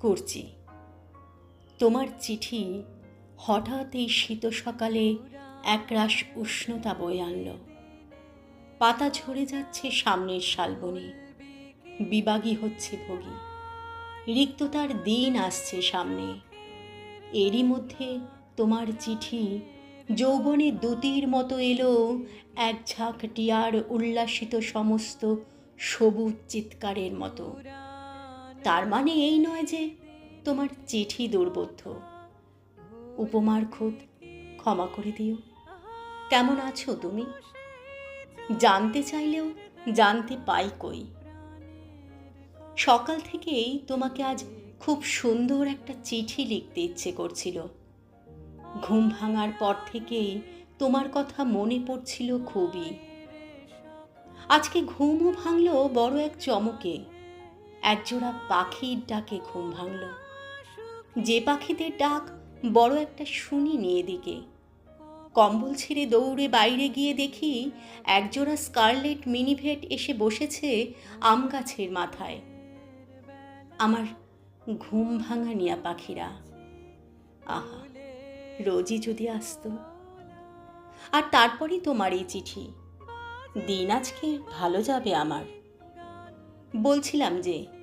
করছি। তোমার চিঠি হঠাৎ এই শীত সকালে একরাশ উষ্ণতা বয়ে আনল। পাতা ঝরে যাচ্ছে সামনের শালবনে। বিবাগী হচ্ছে ভোগী। রিক্ততার দিন আসছে সামনে। এরই মধ্যে তোমার চিঠি যৌবনে দুতির মতো এলো এক ঝাঁক টিয়ার উল্লাসিত সমস্ত সবুজ চিৎকারের মতো। তার মানে এই নয় যে তোমার চিঠি দুর্বোধ্য। উপমার খুদ ক্ষমা করে দিও। কেমন আছো তুমি? জানতে চাইলেও জানতে পাই কই। সকাল থেকেই তোমাকে আজ খুব সুন্দর একটা চিঠি লিখতে ইচ্ছে করছিল। ঘুম ভাঙার পর থেকেই তোমার কথা মনে পড়ছিল খুবই। আজকে ঘুমও ভাঙল বড় এক চমকে। একজোড়া পাখির ডাকে ঘুম ভাঙল। যে পাখিদের ডাক বড় একটা শুনিনি এদিকে। কম্বল ছিঁড়ে দৌড়ে বাইরে গিয়ে দেখি একজোড়া স্কারলেট মিনিভেট এসে বসেছে আম গাছের মাথায়। আমার ঘুম ভাঙা নিয়া পাখিরা। আহা, রোজই যদি আসতো। আর তারপরই তোমার এই চিঠি। দিন আজকে ভালো যাবে আমার। বলছিলাম যে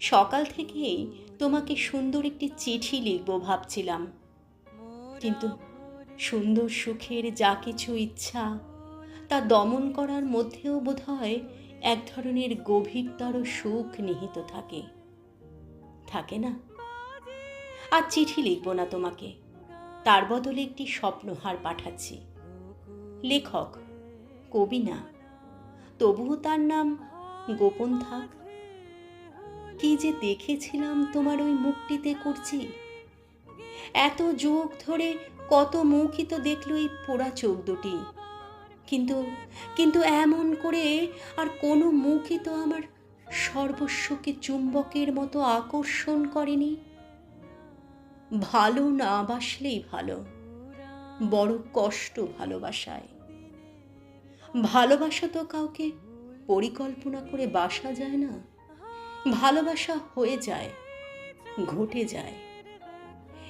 সকাল থেকেই তোমাকে সুন্দর একটি চিঠি লিখব ভাবছিলাম। কিন্তু সুন্দর সুখের যা কিছু ইচ্ছা, তা দমন করার মধ্যেও বোধহয় এক ধরনের গভীরতর সুখ নিহিত থাকে। থাকে না? আর চিঠি লিখব না তোমাকে। তার বদলে একটি স্বপ্নহার পাঠাচ্ছি। লেখক কবি না তবুও তার নাম গোপন থাক। কি যে দেখেছিলাম তোমার ওই মুখটিতে করছি এত যোগ ধরে কত মুখই তো দেখল এই পোড়া চোখ দুটি। কিন্তু কিন্তু এমন করে আর কোনো মুখই তো আমার সর্বস্বকে চুম্বকের মতো আকর্ষণ করেনি। ভালো না বাসলেই ভালো, বড় কষ্ট ভালোবাসায়। ভালোবাসা তো কাউকে পরিকল্পনা করে বাসা যায় না। ভালোবাসা হয়ে যায়, ঘটে যায়।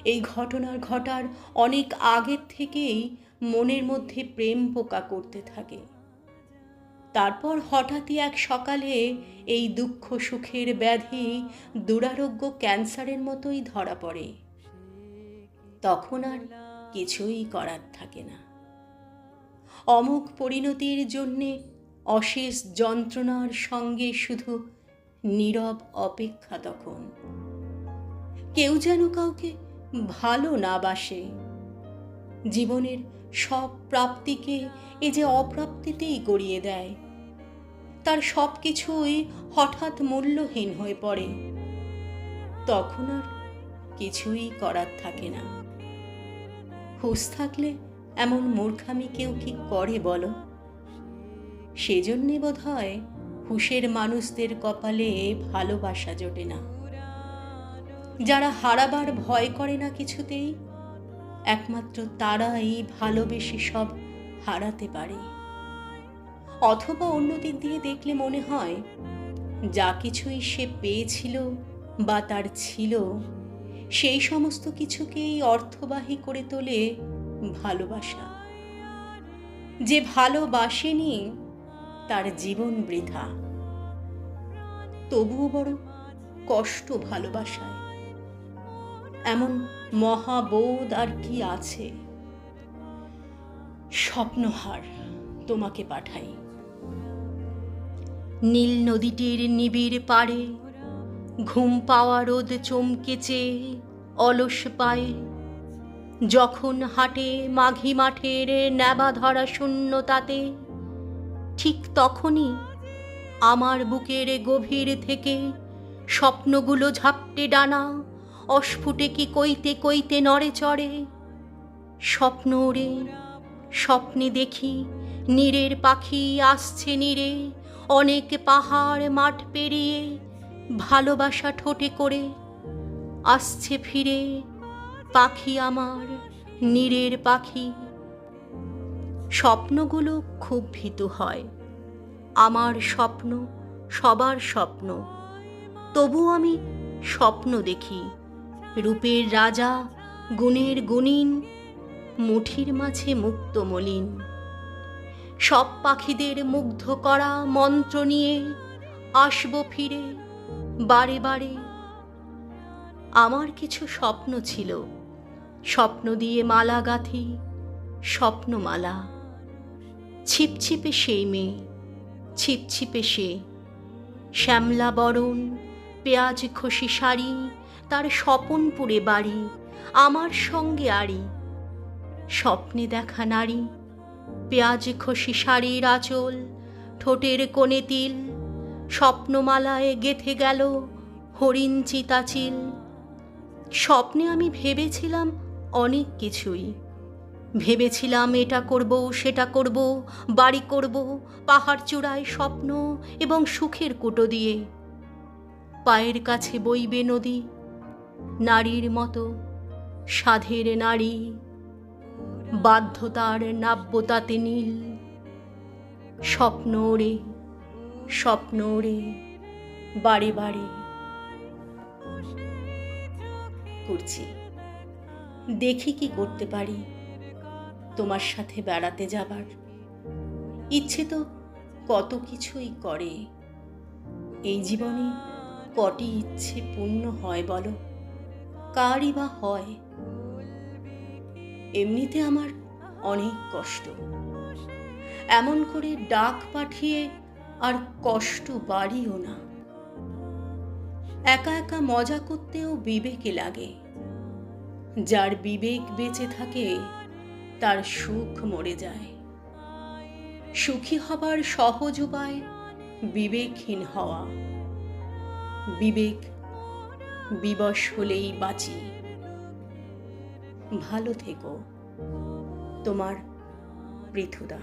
এই ঘটনার ঘটার অনেক আগের থেকেই মনের মধ্যে প্রেম পোকা করতে থাকে। তারপর হঠাৎই এক সকালে এই দুঃখ, সুখের ব্যাধি দুরারোগ্য ক্যান্সারের মতোই ধরা পড়ে। তখন আর কিছুই করার থাকে না। অমুক পরিণতির জন্যে অশেষ যন্ত্রণার সঙ্গে শুধু নীরব অপেক্ষা তখন। কেউ যেন কাউকে ভালো না বাসে। জীবনের সব প্রাপ্তিকে এ যে অপ্রাপ্তিতেই গড়িয়ে দেয়। তার সব কিছুই হঠাৎ মূল্যহীন হয়ে পড়ে। তখন আর কিছুই করার থাকে না। হুঁশ থাকলে এমন মূর্খামি কেউ কি করে বলো? সেজন্যে বোধ হয় হুশের মানুষদের কপালে ভালোবাসা জোটে না। যারা হারাবার ভয় করে না কিছুতেই, একমাত্র তারাই ভালোবেসে সব হারাতে পারে। অথবা অন্য দিক দিয়ে দেখলে মনে হয়, যা কিছুই সে পেয়েছিল বা তার ছিল, সেই সমস্ত কিছুকেই অর্থবাহী করে তোলে ভালোবাসা। যে ভালোবাসেনি তার জীবন বৃথা। তবুও বড় কষ্ট ভালোবাসায়। এমন মহাবোধ আর কি আছে? স্বপ্নহার তোমাকে পাঠাই। নীল নদীটির নিবিড় পাড়ে ঘুম পাওয়া রোদ চমকে চেয়ে অলস পায়ে। যখন হাটে মাঘি মাঠের ন্যাবা ধরা শূন্যতাতে ঠিক তখনই আমার বুকের গভীর থেকে স্বপ্নগুলো ঝাপটে ডানা, অস্ফুটে কি কইতে কইতে নড়ে চড়ে। স্বপ্ন ওড়ে স্বপ্নে দেখি নীরের পাখি আসছে নীরে, অনেক পাহাড় মাঠ পেরিয়ে ভালোবাসা ঠোঁটে করে আসছে ফিরে পাখি আমার নীরের পাখি। স্বপ্নগুলো খুব ভীতু হয়। আমার স্বপ্ন সবার স্বপ্ন। তবু আমি স্বপ্ন দেখি। রূপের রাজা, গুণের গুণিন, মুঠির মাঝে মুক্ত মলিন। সব পাখিদের মুগ্ধ করা মন্ত্র নিয়ে আসব ফিরে, বারে বারে। আমার কিছু স্বপ্ন ছিল। স্বপ্ন দিয়ে মালা গাঁথি, স্বপ্নমালা। ছিপছিপে সেই মেয়ে ছিপছিপে সে। শ্যামলা বরণ, পেঁয়াজ খসি শাড়ি, তার স্বপনপুরে বাড়ি, আমার সঙ্গে আড়ি। স্বপ্নে দেখা নারী, পেঁয়াজ খসি শাড়ির আঁচল, ঠোঁটের কোণে তিল, স্বপ্নমালায় গেথে গেল হরিণ চিতাচিল। স্বপ্নে আমি ভেবেছিলাম অনেক কিছুই। ভেবেছিলাম এটা করব, সেটা করব, বাড়ি করব, পাহাড় চূড়ায় স্বপ্ন এবং সুখের কুটো দিয়ে। পায়ের কাছে বইবে নদী, নারীর মতো, সাধের নারী। বাধ্যতার নাব্যতাতে নীল স্বপ্ন ওরে স্বপ্ন ওরে বারে বারে। করছি। দেখি কি করতে পারি। তোমার সাথে বেড়াতে যাবার। ইচ্ছে তো কত কিছুই করে। এই জীবনে কটি ইচ্ছে পূর্ণ হয় বলো? কারই বা হয়? এমনিতে আমার অনেক কষ্ট। এমন করে ডাক পাঠিয়ে আর কষ্ট বাড়িও না। একা একা মজা করতেও বিবেকে লাগে। যার বিবেক বেঁচে থাকে তার সুখ মরে যায়। সুখী হবার সহজ উপায় বিবেকহীন হওয়া। বিবেক বিবশ হলেই বাঁচি। ভালো থেকো, তোমার পৃথুদা।